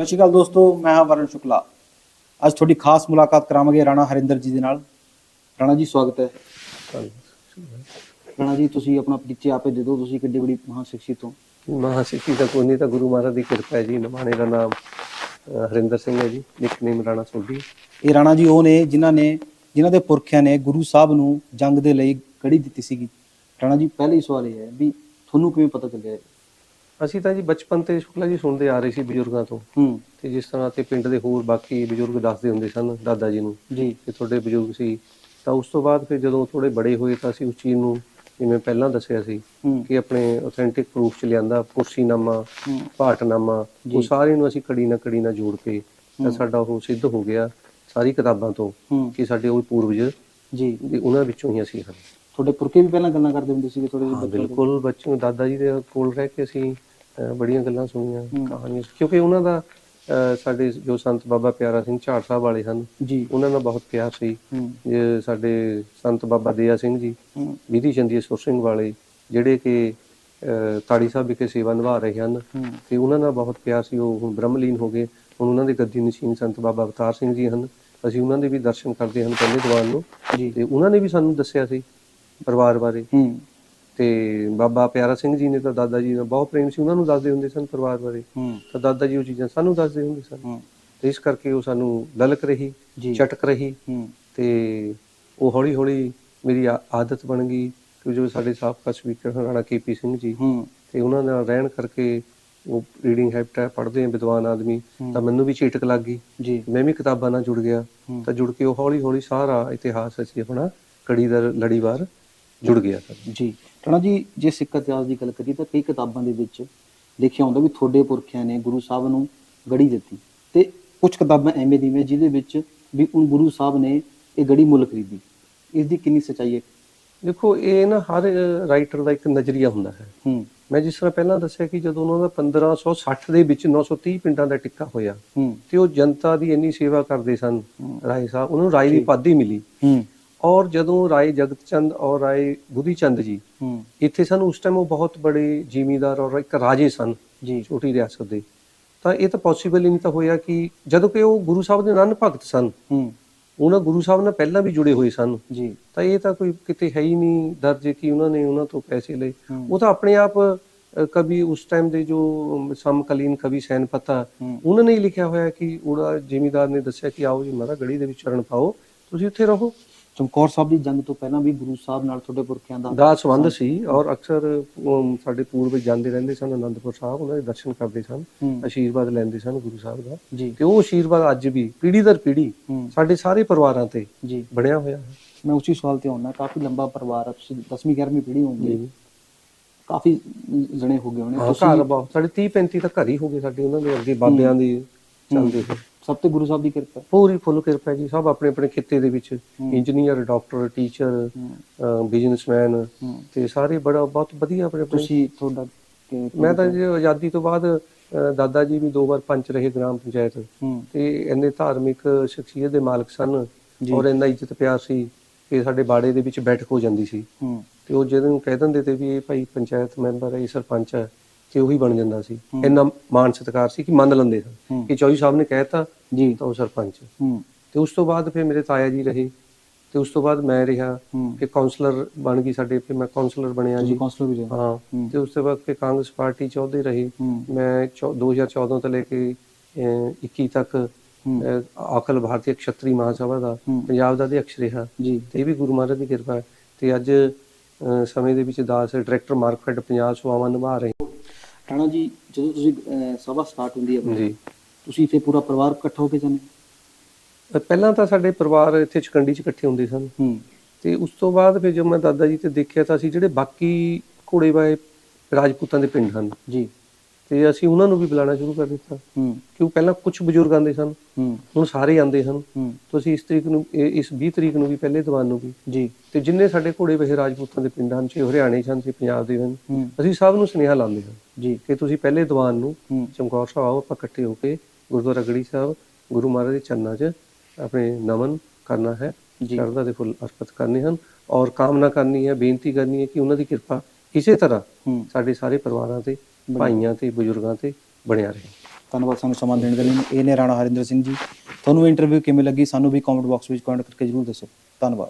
ਸਤਿ ਸ਼੍ਰੀ ਅਕਾਲ ਦੋਸਤੋ ਮੈਂ ਹਾਂ ਵਰਨ ਸ਼ੁਕਲਾ। ਅੱਜ ਤੁਹਾਡੀ ਖਾਸ ਮੁਲਾਕਾਤ ਕਰਾਵਾਂਗੇ ਰਾਣਾ ਹਰਿੰਦਰ ਜੀ ਦੇ ਨਾਲ। ਰਾਣਾ ਜੀ ਸਵਾਗਤ ਹੈ। ਰਾਣਾ ਜੀ ਤੁਸੀਂ ਆਪਣਾ ਪਰਿਚੈ ਆਪੇ ਦੇ ਦਿਓ ਤੁਸੀਂ ਕਿੱਡੀ ਬੜੀ ਮਹਾਨ ਸ਼ਖਸੀਅਤ ਹੋ ਮਹਾਸਿੱਖੀ ਦਾ ਕੋਈ ਨਹੀਂ ਤਾਂ ਗੁਰੂ ਮਹਾਰਾਜ ਦੀ ਕਿਰਪਾ ਹੈ ਜੀ ਨਮਾਣੇ ਦਾ ਨਾਮ ਹਰਿੰਦਰ ਸਿੰਘ ਹੈ ਜੀ ਨਿਕਨੇਮ ਰਾਣਾ ਸੋਢੀ। ਇਹ ਰਾਣਾ ਜੀ ਉਹ ਨੇ ਜਿਨ੍ਹਾਂ ਨੇ ਜਿਨ੍ਹਾਂ ਦੇ ਪੁਰਖਿਆਂ ਨੇ ਗੁਰੂ ਸਾਹਿਬ ਨੂੰ ਜੰਗ ਦੇ ਲਈ ਕੜੀ ਦਿੱਤੀ ਸੀਗੀ। ਰਾਣਾ ਜੀ ਪਹਿਲਾ ਹੀ ਸਵਾਲ ਇਹ ਹੈ ਵੀ ਤੁਹਾਨੂੰ ਕਿਵੇਂ ਪਤਾ ਚੱਲਿਆ? ਅਸੀਂ ਤਾਂ ਜੀ ਬਚਪਨ ਤੇ ਸ਼ੁਕਲਾ ਜੀ ਸੁਣਦੇ ਆ ਰਹੇ ਸੀ ਬਜ਼ੁਰਗਾਂ ਤੋਂ। ਹੂੰ। ਤੇ ਜਿਸ ਤਰ੍ਹਾਂ ਤੇ ਪਿੰਡ ਦੇ ਹੋਰ ਬਾਕੀ ਬਜ਼ੁਰਗ ਦੱਸਦੇ ਹੁੰਦੇ ਸਨ ਦਾਦਾ ਜੀ ਨੂੰ ਜੀ। ਕਿ ਤੁਹਾਡੇ ਬਜ਼ੁਰਗ ਸੀ। ਤਾਂ ਉਸ ਤੋਂ ਬਾਅਦ ਫਿਰ ਜਦੋਂ ਥੋੜੇ ਬੜੇ ਹੋਏ ਤਾਂ ਅਸੀਂ ਉਸ ਚੀਜ਼ ਨੂੰ ਜਿਵੇਂ ਪਹਿਲਾਂ ਦੱਸਿਆ ਸੀ ਕਿ ਆਪਣੇ ਆਥੈਂਟਿਕ ਪ੍ਰੂਫ ਚ ਲਿਆਂਦਾ ਕੁਰਸੀਨਾਮਾ ਜੀ। ਉਹ ਸਾਰੇ ਨੂੰ ਅਸੀਂ ਕੜੀ ਨਾ ਕੜੀ ਨਾ ਜੋੜ ਕੇ ਤਾਂ। ਸਾਡਾ ਉਹ ਸਿੱਧ ਹੋ ਗਿਆ ਸਾਰੀ ਕਿਤਾਬਾਂ ਤੋਂ ਕਿ ਸਾਡੇ ਉਹ ਪੂਰਵਜ ਜੀ। ਉਹਨਾਂ ਵਿੱਚੋਂ ਹੀ ਅਸੀਂ ਹਾਂ ਤੁਹਾਡੇ ਪੁਰਖੇ ਵੀ ਪਹਿਲਾਂ ਗੱਲਾਂ ਕਰਦੇ ਹੁੰਦੇ ਸੀਗੇ ਥੋੜੇ ਹਾਂ ਬਿਲਕੁਲ ਬੱਚੇ ਦਾਦਾ ਜੀ ਦੇ ਕੋਲ ਰਹਿ ਕੇ ਅਸੀਂ ਬੜੀਆਂ ਗੱਲਾਂ ਸੁਣੀਆਂ। ਕਹਾਣੀਆਂ ਕਿਉਂਕਿ ਉਹਨਾਂ ਦਾ ਸਾਡੇ ਜੋ ਸੰਤ ਬਾਬਾ ਪਿਆਰਾ ਸਿੰਘ ਝਾੜ ਸਾਹਿਬ ਵਾਲੇ ਹਨ ਜੀ। ਉਹਨਾਂ ਨਾਲ ਬਹੁਤ ਪਿਆਰ ਸੀ। ਜੇ ਸਾਡੇ ਸੰਤ ਬਾਬਾ ਦਇਆ ਸਿੰਘ ਜੀ ਵਿਧੀ ਚੰਦੀ ਸੁਰ ਸਿੰਘ ਵਾਲੇ ਜਿਹੜੇ ਕਿ ਤਾੜੀ ਸਾਹਿਬ ਵਿਖੇ ਸੇਵਾ ਨਿਭਾ ਰਹੇ ਹਨ ਤੇ ਉਹਨਾਂ ਨਾਲ ਬਹੁਤ ਪਿਆਰ ਸੀ। ਉਹ ਹੁਣ ਬ੍ਰਹਮਲੀਨ ਹੋ ਗਏ ਹੁਣ ਉਹਨਾਂ ਦੇ ਗੱਦੀ ਨਸ਼ੀਨ ਸੰਤ ਬਾਬਾ ਅਵਤਾਰ ਸਿੰਘ ਜੀ ਹਨ। ਅਸੀਂ ਉਹਨਾਂ ਦੇ ਵੀ ਦਰਸ਼ਨ ਕਰਦੇ ਹਨ ਪਹਿਲੇ ਦੀਵਾਨ ਨੂੰ। ਜੀ। ਤੇ ਉਹਨਾਂ ਨੇ ਵੀ ਸਾਨੂੰ ਦੱਸਿਆ ਸੀ ਪਰਿਵਾਰ ਬਾਰੇ। ਤੇ ਬਾਬਾ ਪਿਆਰਾ ਸਿੰਘ ਜੀ ਨੇ ਤਾਂ ਦਾਦਾ ਜੀ ਨਾਲ ਬਹੁਤ ਪ੍ਰੇਮ ਸੀ ਉਹਨਾਂ ਨੂੰ ਦੱਸਦੇ ਹੁੰਦੇ ਸਨ ਪਰਿਵਾਰ ਬਾਰੇ। ਤਾਂ ਦਾਦਾ ਜੀ ਉਹ ਚੀਜ਼ਾਂ ਸਾਨੂੰ ਦੱਸਦੇ ਹੁੰਦੇ ਸਨ। ਤੇ ਇਸ ਕਰਕੇ ਉਹ ਸਾਨੂੰ ਲਲਕ ਰਹੀ ਚਟਕ ਰਹੀ। ਤੇ ਉਹ ਹੌਲੀ ਹੌਲੀ ਮੇਰੀ ਆਦਤ ਬਣ ਗਈ ਕਿ ਜੋ ਸਾਡੇ ਸਾਬਕਾ ਸਪੀਕਰ ਰਾਣਾ ਕੇਪੀ ਸਿੰਘ ਜੀ ਤੇ ਉਹਨਾਂ ਨਾਲ ਰਹਿਣ ਕਰਕੇ ਉਹ ਰੀਡਿੰਗ ਹੈਬਿਟ ਹੈ ਪੜ੍ਹਦੇ ਆ ਵਿਦਵਾਨ ਆਦਮੀ। ਤਾਂ ਮੈਨੂੰ ਵੀ ਚੇਟਕ ਲੱਗ ਗਈ। ਜੀ। ਮੈਂ ਵੀ ਕਿਤਾਬਾਂ ਨਾਲ ਜੁੜ ਗਿਆ। ਤਾਂ ਜੁੜ ਕੇ ਉਹ ਹੌਲੀ ਹੌਲੀ ਸਾਰਾ ਇਤਿਹਾਸ ਅਸੀਂ ਆਪਣਾ ਕੜੀ ਦਾ ਲੜੀਵਾਰ ਜੁੜ ਗਿਆ। ਸਰ ਜੀ। ਰਾਣਾ ਜੀ ਜੇ ਸਿੱਖ ਇਤਿਹਾਸ ਦੀ ਗੱਲ ਕਰੀਏ ਤਾਂ ਕਈ ਕਿਤਾਬਾਂ ਦੇ ਵਿੱਚ ਲਿਖਿਆ ਹੁੰਦਾ ਵੀ ਤੁਹਾਡੇ ਪੁਰਖਿਆਂ ਨੇ ਗੁਰੂ ਸਾਹਿਬ ਨੂੰ ਗੜੀ ਦਿੱਤੀ। ਤੇ ਕੁਝ ਕਿਤਾਬਾਂ ਐਵੇਂ ਦੀ ਨੇ ਜਿਹਦੇ ਵਿੱਚ ਵੀ ਉਹ ਗੁਰੂ ਸਾਹਿਬ ਨੇ ਇਹ ਗੜੀ ਮੁੱਲ ਖਰੀਦੀ। ਇਸ ਦੀ ਕਿੰਨੀ ਸਚਾਈ ਹੈ? ਦੇਖੋ ਇਹ ਨਾ ਹਰ ਰਾਈਟਰ ਦਾ ਇੱਕ ਨਜ਼ਰੀਆ ਹੁੰਦਾ ਹੈ। ਹੂੰ। ਮੈਂ ਜਿਸ ਤਰ੍ਹਾਂ ਪਹਿਲਾਂ ਦੱਸਿਆ ਕਿ ਜਦੋਂ ਉਹਨਾਂ ਦਾ 1560 ਦੇ ਵਿੱਚ 930 ਪਿੰਡਾਂ ਦਾ ਟਿੱਕਾ ਹੋਇਆ ਤੇ ਉਹ ਜਨਤਾ ਦੀ ਇੰਨੀ ਸੇਵਾ ਕਰਦੇ ਸਨ। ਰਾਏ ਸਾਹਿਬ ਉਹਨਾਂ ਨੂੰ ਰਾਏ ਦੀ। ਪਾਦੀ ਮਿਲੀ। ਔਰ ਜਦੋਂ ਰਾਏ ਜਗਤ ਚੰਦ ਔਰ ਰਾਏ ਬੁੱਧੀ ਚੰਦ ਜੀ ਇੱਥੇ ਸਨ ਉਸ ਟਾਈਮ ਉਹ ਬਹੁਤ ਬੜੇ ਜ਼ਿਮੀਂਦਾਰ ਔਰ ਇੱਕ ਰਾਜੇ ਸਨ ਜੀ। ਛੋਟੀ ਰਿਆਸਤ ਦੇ। ਤਾਂ ਇਹ ਤਾਂ ਪੋਸੀਬਲ ਹੀ ਨਹੀਂ ਤਾਂ ਹੋਇਆ ਕਿ ਜਦੋਂ ਕਿ ਉਹ ਗੁਰੂ ਸਾਹਿਬ ਦੇ ਨਨ ਭਗਤ ਸਨ ਉਹਨਾਂ ਗੁਰੂ ਸਾਹਿਬ ਨਾਲ ਪਹਿਲਾਂ ਵੀ ਜੁੜੇ ਹੋਏ ਸਨ। ਜੀ। ਤਾਂ ਇਹ ਤਾਂ ਕੋਈ ਕਿਤੇ ਹੈ ਹੀ ਨਹੀਂ ਦਰਜ ਕਿ ਉਹਨਾਂ ਨੇ ਉਹਨਾਂ ਤੋਂ ਪੈਸੇ ਲਏ। ਉਹ ਤਾਂ ਆਪਣੇ ਆਪ ਕਵੀ ਉਸ ਟਾਈਮ ਦੇ ਜੋ ਸਮਕਾਲੀਨ ਕਵੀ ਸੈਨਪਤਾ ਉਹਨਾਂ ਨੇ ਹੀ ਲਿਖਿਆ ਹੋਇਆ ਕਿ ਉਹਦਾ ਜ਼ਿਮੀਦਾਰ ਨੇ ਦੱਸਿਆ ਕਿ ਆਓ ਜੀ ਮਾਰਾ ਗੜੀ ਦੇ ਵਿੱਚ ਚਰਨ ਪਾਓ ਤੁਸੀਂ ਉੱਥੇ ਰਹੋ। ਚਮਕੌਰ ਸਾਹਿਬ ਦੀ ਜੰਗ ਤੋਂ ਪਹਿਲਾਂ ਵੀ ਗੁਰੂ ਸਾਹਿਬ ਨਾਲ ਤੁਹਾਡੇ ਪੁਰਖਿਆਂ ਦਾ ਦਾ ਸੰਬੰਧ ਸੀ ਔਰ ਅਕਸਰ ਸਾਡੇ ਪੂਰਵਜ ਜਾਂਦੇ ਰਹਿੰਦੇ ਸਨ ਅਨੰਦਪੁਰ ਸਾਹਿਬ ਉਹਨਾਂ ਦੇ ਦਰਸ਼ਨ ਕਰਦੇ ਸਨ ਹੂੰ। ਆਸ਼ੀਰਵਾਦ ਲੈਂਦੇ ਸਨ ਗੁਰੂ ਸਾਹਿਬ ਦਾ। ਤੇ ਉਹ ਆਸ਼ੀਰਵਾਦ ਅੱਜ ਵੀ ਪੀੜ੍ਹੀ ਦਰ ਪੀੜ੍ਹੀ ਹੂੰ। ਸਾਡੇ ਸਾਰੇ ਪਰਿਵਾਰਾਂ ਤੇ ਬਣਿਆ ਹੋਇਆ ਹੈ। ਮੈਂ ਉਸੇ ਸਵਾਲ ਤੇ ਆਉਣਾ ਕਾਫੀ ਲੰਬਾ ਪਰਿਵਾਰ ਹੈ ਤੁਸੀਂ 10ਵੀਂ 11ਵੀਂ ਪੀੜ੍ਹੀ ਹੋਊਗੀ ਕਾਫੀ ਜਣੇ ਹੋ ਗਏ ਹੋਣੇ। ਤੁਸੀਂ ਘਰ ਬਹੁਤ ਸਾਡੇ 30 35 ਤਾਂ ਘਰ ਹੀ ਹੋ ਗਏ ਸਾਡੇ ਉਹਨਾਂ ਦੇ ਅੱਗੇ ਬਾਬਿਆਂ ਦੀ ਚੱਲਦੇ ਸੀ। ਸਭ ਤੇ ਗੁਰੂ ਸਾਹਿਬ ਦੀ ਕਿਰਪਾ ਪੂਰੀ ਫੁੱਲ ਕਿਰਪਾ ਜੀ ਸਭ ਆਪਣੇ ਆਪਣੇ ਖਿੱਤੇ ਦੇ ਵਿੱਚ। ਇੰਜੀਨੀਅਰ ਡਾਕਟਰ ਟੀਚਰ ਬਿਜ਼ਨਸਮੈਨ ਤੇ ਸਾਰੇ ਬੜਾ ਬਹੁਤ ਵਧੀਆ ਆਪਣੇ ਆਪਣੇ। ਤੁਸੀਂ ਤੁਹਾਡਾ ਮੈਂ ਤਾਂ ਜੀ ਆਜ਼ਾਦੀ ਤੋਂ ਬਾਅਦ ਦਾਦਾ ਜੀ ਵੀ ਦੋ ਵਾਰ ਪੰਚ ਰਹੇ ਗ੍ਰਾਮ ਪੰਚਾਇਤ। ਤੇ ਇੰਨੇ ਧਾਰਮਿਕ ਸ਼ਖਸੀਅਤ ਦੇ ਮਾਲਕ ਸਨ। ਔਰ ਇੰਨਾ ਇੱਜ਼ਤ ਪਿਆਰ ਸੀ ਕਿ ਸਾਡੇ ਬਾੜੇ ਦੇ ਵਿੱਚ ਬੈਠਕ ਹੋ ਜਾਂਦੀ ਸੀ। ਤੇ ਉਹ ਜਦੋਂ ਕਹਿ ਦਿੰਦੇ ਤੇ ਵੀ ਇਹ ਭਾਈ ਪੰਚਾਇਤ ਮੈਂਬਰ ਹੈ ਇਹ ਸਰਪੰਚ ਹੈ। ਤੇ ਉਹੀ ਬਣ ਜਾਂਦਾ ਸੀ। ਇੰਨਾ ਮਾਣ ਸਤਿਕਾਰ ਸੀ ਕਿ ਮੰਨ ਲੈਂਦੇ ਸਨ ਕਿ ਚੌਧਰੀ ਸਾਹਿਬ ਨੇ ਕਹਿਤਾ ਜੀ ਤਾਂ ਉਹ ਸਰਪੰਚ ਤੇ ਉਸ ਤੋਂ ਬਾਅਦ ਫਿਰ ਮੇਰੇ ਤਾਇਆ ਜੀ ਰਹੇ। ਤੇ ਉਸ ਤੋਂ ਬਾਅਦ ਮੈਂ ਰਿਹਾ ਕਿ ਕਾਉਂਸਲਰ ਬਣ ਗਈ ਸਾਡੇ ਫਿਰ ਮੈਂ ਕਾਉਂਸਲਰ ਬਣਿਆ ਜੀ। ਕਾਉਂਸਲਰ ਵੀ ਰਹੇ। ਹਾਂ। ਤੇ ਉਸ ਤੋਂ ਬਾਅਦ ਫਿਰ ਕਾਂਗਰਸ ਪਾਰਟੀ ਚ ਅਹੁਦੇ ਰਹੇ। ਮੈਂ ਚੌ- 2014 ਤੋਂ ਲੈ ਕੇ ਅਹ, 21 ਤੱਕ ਅਖਿਲ ਭਾਰਤੀ ਖੱਤਰੀ ਮਹਾਸਭਾ ਦਾ ਪੰਜਾਬ ਦਾ ਅਧਿਕਸ਼ ਰਿਹਾ। ਜੀ। ਤੇ ਇਹ ਵੀ ਗੁਰੂ ਮਹਾਰਾਜ ਦੀ ਕਿਰਪਾ ਤੇ ਅੱਜ ਸਮੇਂ ਦੇ ਵਿੱਚ ਦਾਸ ਡਾਇਰੈਕਟਰ ਮਾਰਕਫੈਡ ਪੰਜਾਬ ਸੇਵਾਵਾਂ ਨਿਭਾ ਰਹੇ। ਰਾਣਾ ਜੀ ਜਦੋਂ ਤੁਸੀਂ ਸਭਾ ਸਟਾਰਟ ਹੁੰਦੀ ਹੈ। ਜੀ। ਤੁਸੀਂ ਇੱਥੇ ਪੂਰਾ ਪਰਿਵਾਰ ਇਕੱਠਾ ਹੋ ਕੇ ਜਾਂਦੇ ਪਹਿਲਾਂ ਤਾਂ ਸਾਡੇ ਪਰਿਵਾਰ ਇੱਥੇ ਚਕੰਡੀ ਚ ਇਕੱਠੇ ਹੁੰਦੇ ਸਨ। ਤੇ ਉਸ ਤੋਂ ਬਾਅਦ ਫਿਰ ਜਦੋਂ ਮੈਂ ਦਾਦਾ ਜੀ ਤੇ ਦੇਖਿਆ ਤਾਂ ਅਸੀਂ ਜਿਹੜੇ ਬਾਕੀ ਘੋੜੇ ਵਾਏ ਰਾਜਪੂਤਾਂ ਦੇ ਪਿੰਡ ਹਨ ਜੀ। ਤੇ ਅਸੀਂ ਉਹਨਾਂ ਨੂੰ ਵੀ ਬੁਲਾਉਣਾ ਸ਼ੁਰੂ ਕਰ ਦਿੱਤਾ। ਹੂੰ। ਕਿਉਂ ਪਹਿਲਾਂ ਕੁਝ ਬਜ਼ੁਰਗ ਆਉਂਦੇ ਸਨ। ਹੂੰ। ਹੁਣ ਸਾਰੇ ਆਉਂਦੇ ਹਨ ਹੂੰ। ਤੁਸੀਂ ਇਸ ਤਰੀਕ ਨੂੰ ਇਸ 20 ਤਰੀਕ ਨੂੰ ਵੀ ਪਹਿਲੇ ਦੀਵਾਨ ਨੂੰ ਵੀ। ਜੀ। ਤੇ ਜਿੰਨੇ ਸਾਡੇ ਘੋੜੇ ਵਹੇ ਰਾਜਪੂਤਾਂ ਦੇ ਪਿੰਡ ਚਾਹੇ ਹਰਿਆਣੇ 'ਚ ਚਾਹੇ ਪੰਜਾਬ ਦੇ ਹਨ ਅਸੀਂ ਸਭ ਨੂੰ ਸੁਨੇਹਾ ਲਾਉਂਦੇ ਹਾਂ ਜੀ। ਕਿ ਤੁਸੀਂ ਪਹਿਲੇ ਦੀਵਾਨ ਨੂੰ ਚਮਕੌਰ ਸਾਹਿਬ ਆਓ ਆਪਾਂ ਇਕੱਠੇ ਹੋ ਕੇ ਗੁਰਦੁਆਰਾ ਗੜੀ ਸਾਹਿਬ ਗੁਰੂ ਮਹਾਰਾਜ ਦੇ ਚਰਨਾਂ 'ਚ ਆਪਣੇ ਨਮਨ ਕਰਨਾ ਹੈ। ਸ਼ਰਧਾ ਦੇ ਫੁੱਲ ਅਰਪਿਤ ਕਰਨੇ ਹਨ। ਔਰ ਕਾਮਨਾ ਕਰਨੀ ਹੈ ਬੇਨਤੀ ਕਰਨੀ ਹੈ ਕਿ ਉਹਨਾਂ ਦੀ ਕਿਰਪਾ ਇਸੇ ਤਰ੍ਹਾਂ ਸਾਡੇ ਸਾਰੇ ਪਰਿਵਾਰਾਂ ਤੇ ਭਾਈਆਂ ਤੇ ਬਜ਼ੁਰਗਾਂ ਤੇ ਬਣਿਆ ਰਹੇ। ਧੰਨਵਾਦ ਸਾਨੂੰ ਸਮਾਂ ਦੇਣ ਦੇ ਲਈ। ਇਹ ਨੇ ਰਾਣਾ ਹਰਿੰਦਰ ਸਿੰਘ ਜੀ। ਤੁਹਾਨੂੰ ਇੰਟਰਵਿਊ ਕਿਵੇਂ ਲੱਗੀ? ਸਾਨੂੰ ਵੀ ਕਮੈਂਟ ਬਾਕਸ ਵਿੱਚ ਕਮੈਂਟ ਕਰਕੇ ਜਰੂਰ ਦੱਸੋ। ਧੰਨਵਾਦ।